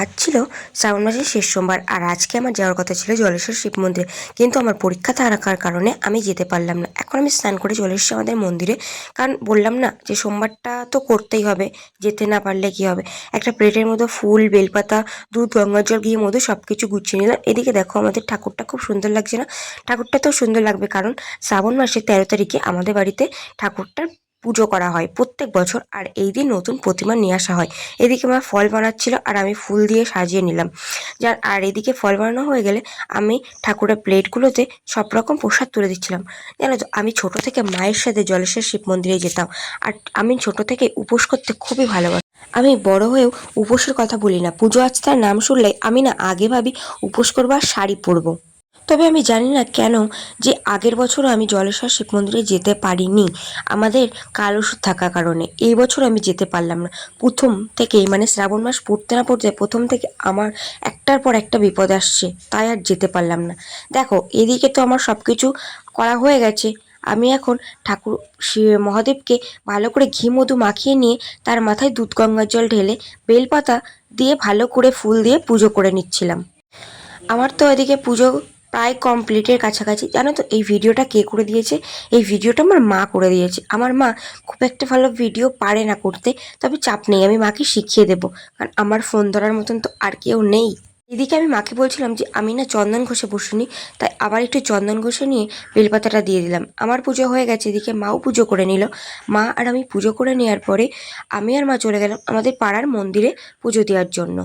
আজ ছিল শ্রাবণ মাসের শেষ সোমবার আর আজকে আমার যাওয়ার কথা ছিল জলেশ্বর শিব মন্দিরে। কিন্তু আমার পরীক্ষা থাকার কারণে আমি যেতে পারলাম না। এখন আমি স্নান করে চলে এসেছি আমাদের মন্দিরে। কারণ বললাম না যে সোমবারটা তো করতেই হবে, যেতে না পারলে কি হবে? একটা প্লেটের মতো ফুল, বেলপাতা, দুধ গঙ্গার জল ঘি মধু সব কিছু গুছিয়ে নিলাম। এদিকে দেখো আমাদের ঠাকুরটা খুব সুন্দর লাগছে না? ঠাকুরটা তো সুন্দর লাগবে কারণ শ্রাবণ মাসের তেরো তারিখে আমাদের বাড়িতে ঠাকুরটার পুজো করা হয় প্রত্যেক বছর আর এই দিন নতুন প্রতিমা নিয়ে আসা হয়। এদিকে মা ফল বানাচ্ছিল আর আমি ফুল দিয়ে সাজিয়ে নিলাম। যার আর এদিকে ফল বানানো হয়ে গেলে আমি ঠাকুরের প্লেটগুলোতে সব রকম প্রসাদ তুলে দিচ্ছিলাম। জানো তো আমি ছোট থেকে মায়ের সাথে জলেশ্বর শিব মন্দিরে যেতাম আর আমি ছোট থেকে উপোস করতে খুবই ভালোবাসি। আমি বড় হয়েও উপোসের কথা বলি না। পুজো আজকার নাম শুনলে আমি না আগে ভাবি উপোস করব আর শাড়ি পরবো। তবে আমি জানি না কেন যে আগের বছরও আমি জলেশ্বর শিব মন্দিরে যেতে পারিনি। আমাদের কাল ওষুধ থাকার কারণে। এই বছর আমি যেতে পারলাম না। প্রথম থেকেই মানে শ্রাবণ মাস পড়তে না পড়তে প্রথম থেকে আমার একটার পর একটা বিপদ আসছে, তাই আর যেতে পারলাম না। দেখো, এদিকে তো আমার সব কিছু করা হয়ে গেছে। আমি এখন ঠাকুর শি- মহাদেবকে ভালো করে ঘি, মধু মাখিয়ে নিয়ে তার মাথায় দুধ, গঙ্গার জল ঢেলে বেলপাতা দিয়ে ভালো করে ফুল দিয়ে পুজো করে নিচ্ছিলাম। আমার তো এদিকে পুজো প্রায় কমপ্লিটের কাছাকাছি। জানো তো, এই ভিডিওটা কে করে দিয়েছে? এই ভিডিওটা আমার মা করে দিয়েছে। আমার মা খুব একটা ভালো ভিডিও পারে না করতে, তবে চাপ নেই, আমি মাকে শিখিয়ে দেবো। কারণ আমার ফোন ধরার মতন তো আর কেউ নেই। এদিকে আমি মাকে বলছিলাম যে, আমি না চন্দন ঘষে বসিনি, তাই আবার একটু চন্দন ঘষে নিয়ে বেলপাতাটা দিয়ে দিলাম। আমার পুজো হয়ে গেছে, এদিকে মাও পুজো করে নিল। মা আর আমি পুজো করে নেওয়ার পরে আমি আর মা চলে গেলাম আমাদের পাড়ার মন্দিরে পুজো দেওয়ার জন্য।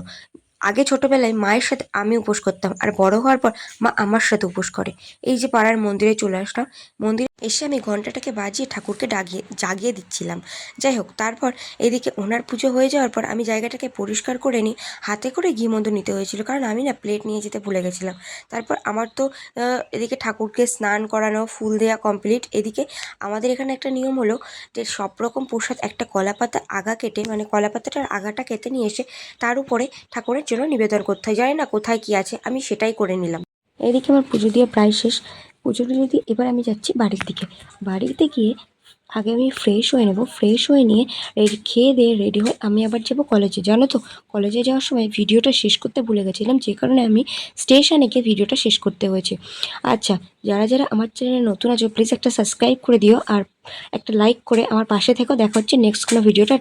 আগে ছোটবেলায় মায়ের সাথে আমি উপোস করতাম আর বড় হওয়ার পর মা আমার সাথে উপোস করে। এই যে পাড়ার মন্দিরে চলে আসলাম, মন্দিরে এসে আমি ঘন্টাটাকে বাজিয়ে ঠাকুরকে ডাগিয়ে, জাগিয়ে দিচ্ছিলাম। যাই হোক, তারপর এদিকে ওনার পুজো হয়ে যাওয়ার পর আমি জায়গাটাকে পরিষ্কার করে নিই। হাতে করে ঘি মন্দ নিতে হয়েছিল কারণ আমি না প্লেট নিয়ে যেতে ভুলে গেছিলাম। তারপর আমার তো এদিকে ঠাকুরকে স্নান করানো, ফুল দেওয়া কমপ্লিট এদিকে আমাদের এখানে একটা নিয়ম হলো যে সব রকম প্রসাদ একটা কলা পাতা আগা কেটে মানে কলা পাতাটার আগাটা কেটে নিয়ে এসে তার উপরে ঠাকুরের জন্য নিবেদন করতে হয়। জানি না কোথায় কি আছে, আমি সেটাই করে নিলাম। এদিকে আমার পুজো দিয়ে প্রায় শেষ। পুজো টুজো দিয়ে এবার আমি যাচ্ছি বাড়ির দিকে। বাড়িতে গিয়ে আগে আমি ফ্রেশ হয়ে নেব। ফ্রেশ হয়ে নিয়ে রেডি, খেয়ে দিয়ে রেডি হয়ে আমি আবার যাব কলেজে জানো তো কলেজে যাওয়ার সময় ভিডিওটা শেষ করতে ভুলে গেছিলাম, যে কারণে আমি স্টেশনে গিয়ে ভিডিওটা শেষ করতে হয়েছে। আচ্ছা যারা যারা আমার চ্যানেলে নতুন আছো প্লিজ একটা সাবস্ক্রাইব করে দিও আর একটা লাইক করে আমার পাশে থেকেও দেখা হচ্ছে নেক্সট কোনো ভিডিওটা